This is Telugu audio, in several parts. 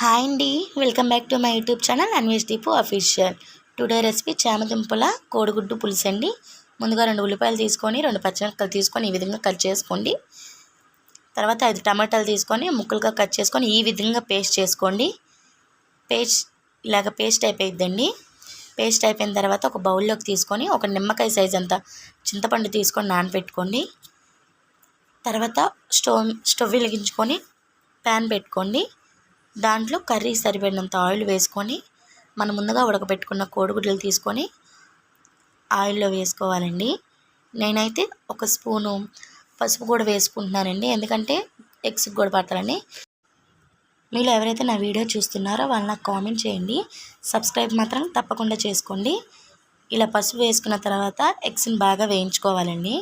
హాయ్ అండి. Welcome back to my YouTube channel Anvesh Deepu official. Today recipe చామదుంపల కోడిగుడ్డు పులుసు అండి. ముందుగా రెండు ఉల్లిపాయలు తీసుకొని రెండు పచ్చిమిరపకాయలు తీసుకొని ఈ విధంగా కట్ చేసుకోండి. తర్వాత ఐదు టమాటాలు తీసుకొని ముక్కలుగా కట్ చేసుకొని ఈ విధంగా పేస్ట్ చేసుకోండి. పేస్ట్ ఇలాగ పేస్ట్ అయిపోయిద్దండి. పేస్ట్ అయిపోయిన తర్వాత ఒక బౌల్లోకి తీసుకొని ఒక నిమ్మకాయ సైజ్ అంత చింతపండు తీసుకొని నానబెట్టుకోండి తర్వాత స్టవ్ స్టవ్ వెలిగించుకొని ప్యాన్ పెట్టుకోండి. దాంట్లో కర్రీ సరిపడినంత ఆయిల్ వేసుకొని మనం ముందుగా ఉడకబెట్టుకున్న కోడిగుడ్లు తీసుకొని ఆయిల్లో వేసుకోవాలండి. నేనైతే ఒక స్పూను పసుపు కూడా వేసుకుంటున్నానండి. ఎందుకంటే ఎగ్స్ కూడా పడతారని మీరు ఎవరైతే నా వీడియో చూస్తున్నారో వాళ్ళు నాకు కామెంట్ చేయండి. సబ్స్క్రైబ్ మాత్రం తప్పకుండా చేసుకోండి. ఇలా పసుపు వేసుకున్న తర్వాత ఎగ్స్ని బాగా వేయించుకోవాలండి.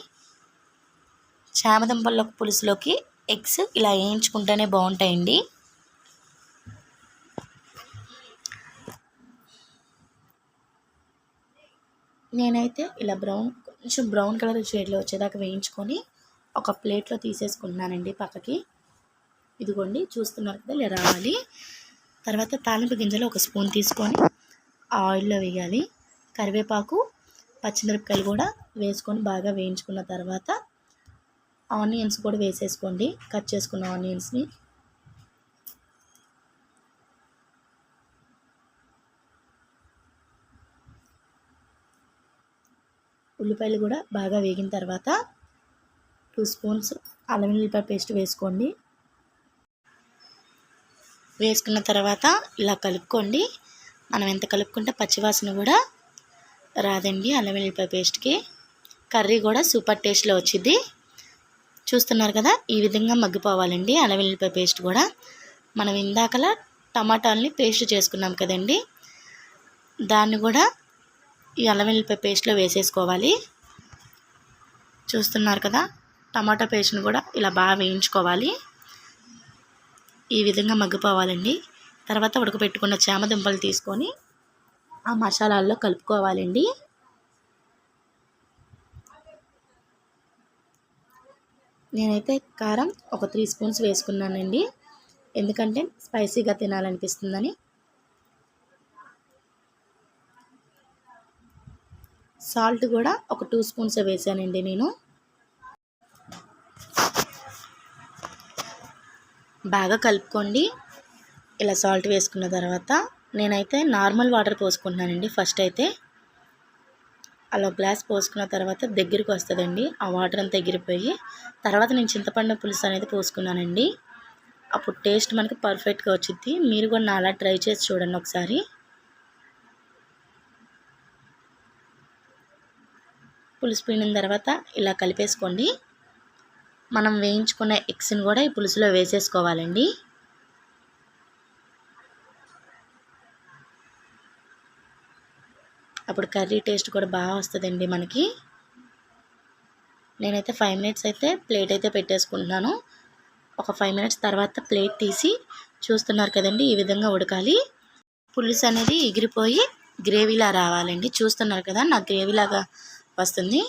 చామదుంపల పులుసులోకి ఎగ్స్ ఇలా వేయించుకుంటేనే బాగుంటాయండి. నేనైతే ఇలా బ్రౌన్ కొంచెం బ్రౌన్ కలర్ షేడ్లో వచ్చేదాకా వేయించుకొని ఒక ప్లేట్లో తీసేసుకుంటున్నానండి పక్కకి. ఇదిగోండి చూస్తున్నారు కదా ఇలా రావాలి. తర్వాత తాలింపు గింజలు ఒక స్పూన్ తీసుకొని ఆయిల్లో వేయాలి. కరివేపాకు పచ్చిమిరపకాయలు కూడా వేసుకొని బాగా వేయించుకున్న తర్వాత ఆనియన్స్ కూడా వేసేసుకోండి. కట్ చేసుకున్న ఆనియన్స్ని ఉల్లిపాయలు కూడా బాగా వేగిన తర్వాత టూ స్పూన్స్ అల్లం వెల్లిపాయ పేస్ట్ వేసుకోండి. వేసుకున్న తర్వాత ఇలా కలుపుకోండి. మనం ఎంత కలుపుకుంటే పచ్చివాసన కూడా రాదండి అల్లం వెల్లిపాయ పేస్ట్కి. కర్రీ కూడా సూపర్ టేస్ట్లో వచ్చింది చూస్తున్నారు కదా ఈ విధంగా మగ్గిపోవాలండి అల్లం వెల్లిపాయ పేస్ట్ కూడా. మనం ఇందాకలా టమాటాలని పేస్ట్ చేసుకున్నాం కదండి. దాన్ని కూడా ఈ అల్లం వెల్లిపాయ పేస్ట్లో వేసేసుకోవాలి. చూస్తున్నారు కదా టమాటా పేస్ట్ని కూడా ఇలా బాగా వేయించుకోవాలి. ఈ విధంగా మగ్గిపోవాలండి. తర్వాత ఉడకపెట్టుకున్న చామదుంపలు తీసుకొని ఆ మసాలాల్లో కలుపుకోవాలండి. నేనైతే కారం ఒక త్రీ స్పూన్స్ వేసుకున్నానండి. ఎందుకంటే స్పైసీగా తినాలనిపిస్తుందని సాల్ట్ కూడా ఒక టూ స్పూన్స్ వేసానండి నేను. బాగా కలుపుకోండి. ఇలా సాల్ట్ వేసుకున్న తర్వాత నేనైతే నార్మల్ వాటర్ పోసుకుంటున్నానండి ఫస్ట్ అయితే. అలా గ్లాస్ పోసుకున్న తర్వాత దగ్గరికి వస్తుందండి. ఆ వాటర్ అంతా ఎగిరిపోయి తర్వాత నేను చింతపండు పులుసు అనేది పోసుకున్నానండి. అప్పుడు టేస్ట్ మనకి పర్ఫెక్ట్గా వచ్చింది మీరు కూడా నా అలా ట్రై చేసి చూడండి ఒకసారి. పులుసు పిండిన తర్వాత ఇలా కలిపేసుకోండి. మనం వేయించుకున్న ఎగ్స్ని కూడా ఈ పులుసులో వేసేసుకోవాలండి. అప్పుడు కర్రీ టేస్ట్ కూడా బాగా వస్తుందండి మనకి. నేనైతే ఫైవ్ మినిట్స్ అయితే ప్లేట్ అయితే పెట్టేసుకుంటున్నాను. ఒక ఫైవ్ మినిట్స్ తర్వాత ప్లేట్ తీసి చూస్తున్నారు కదండి ఈ విధంగా ఉడకాలి. పులుసు అనేది ఎగిరిపోయి గ్రేవీలా రావాలండి. చూస్తున్నారు కదా నాకు గ్రేవీలాగా వస్తుంది.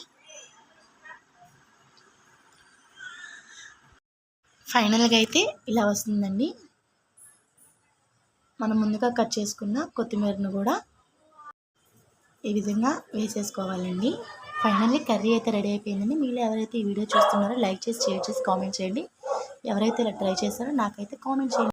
ఫైనల్గా అయితే ఇలా వస్తుందండి. మనం ముందుగా కట్ చేసుకున్న కొత్తిమీరను కూడా ఈ విధంగా వేసేసుకోవాలండి. ఫైనల్లీ కర్రీ అయితే రెడీ అయిపోయిందండి. మీరు ఎవరైతే ఈ వీడియో చూస్తున్నారో లైక్ చేసి షేర్ చేసి కామెంట్ చేయండి. ఎవరైతే ఇలా ట్రై చేస్తారో నాకైతే కామెంట్ చేయండి.